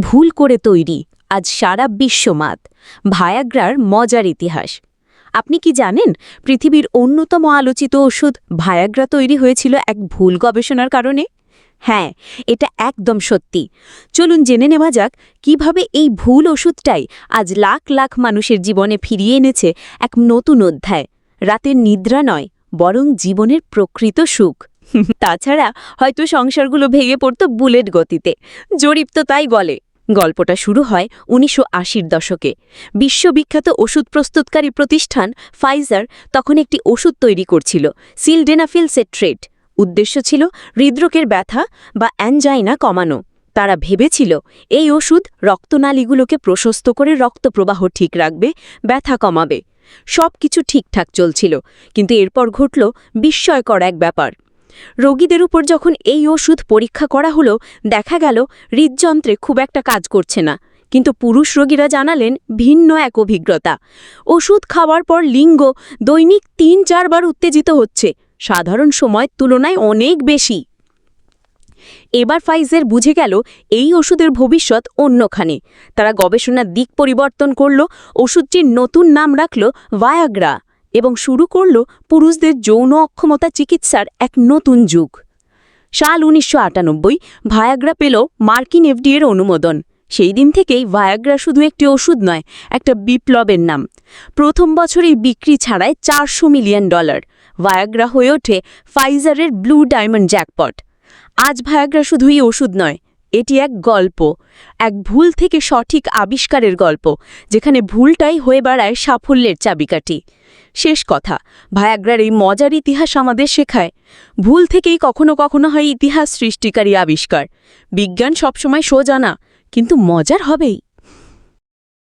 ভুল করে তৈরি, আজ সারা বিশ্বমাত ভায়াগ্রার মজার ইতিহাস। আপনি কি জানেন, পৃথিবীর অন্যতম আলোচিত ওষুধ ভায়াগ্রা তৈরি হয়েছিল এক ভুল গবেষণার কারণে? হ্যাঁ এটা একদম সত্যি। চলুন জেনে নেওয়া যাক, কীভাবে এই ভুল ওষুধটাই আজ লাখ লাখ মানুষের জীবনে ফিরিয়ে এনেছে এক নতুন অধ্যায়। রাতের নিদ্রা নয়, বরং জীবনের প্রকৃত সুখ। তাছাড়া হয়তো সংসারগুলো ভেঙে পড়ত বুলেট গতিতে। জরিপ তো তাই বলে। গল্পটা শুরু হয় উনিশশো আশির দশকে। বিশ্ববিখ্যাত ওষুধ প্রস্তুতকারী প্রতিষ্ঠান ফাইজার তখন একটি ওষুধ তৈরি করছিল সিলডেনাফিল সেট্রেট উদ্দেশ্য ছিল হৃদরোগের ব্যথা বা অ্যানজাইনা কমানো। তারা ভেবেছিল, এই ওষুধ রক্তনালীগুলোকে প্রশস্ত করে রক্তপ্রবাহ ঠিক রাখবে, ব্যথা কমাবে। সব কিছু ঠিকঠাক চলছিল, কিন্তু এরপর ঘটল বিস্ময়কর এক ব্যাপার। রোগীদের উপর যখন এই ওষুধ পরীক্ষা করা হলো, দেখা গেল হৃদযন্ত্রে খুব একটা কাজ করছে না। কিন্তু পুরুষ রোগীরা জানালেন, ভিন্ন এক অভিজ্ঞতা। ওষুধ খাওয়ার পর লিঙ্গ দৈনিক তিন চারবার উত্তেজিত হচ্ছে। সাধারণ সময়ের তুলনায় অনেক বেশি। এবার ফাইজের বুঝে গেল, এই ওষুধের ভবিষ্যৎ অন্যখানে। তারা গবেষণার দিক পরিবর্তন করল, ওষুধটির নতুন নাম রাখল ভায়াগ্রা। এবং শুরু করল পুরুষদের যৌন অক্ষমতা চিকিৎসার এক নতুন যুগ। সাল উনিশশো আটানব্বই ভায়াগ্রা পেল মার্কিন এফডিএর অনুমোদন। সেই দিন থেকেই ভায়াগ্রা শুধু একটি ওষুধ নয়, একটা বিপ্লবের নাম। প্রথম বছরেই বিক্রি ছাড়ায় চারশো মিলিয়ন ডলার। ভায়াগ্রা হয়ে ওঠে ফাইজারের ব্লু ডায়মন্ড জ্যাকপট। আজ ভায়াগ্রা শুধুই ওষুধ নয়, এটি এক গল্প, এক ভুল থেকে সঠিক আবিষ্কারের গল্প, যেখানে ভুলটাই হয়ে বেড়ায় সাফল্যের চাবিকাঠি। শেষ কথা। ভায়াগ্রার এই মজার ইতিহাস আমাদের শেখায়। ভুল থেকেই কখনো কখনো হয় ইতিহাস সৃষ্টিকারী আবিষ্কার। বিজ্ঞান সবসময় সোজা না, কিন্তু মজার হবেই।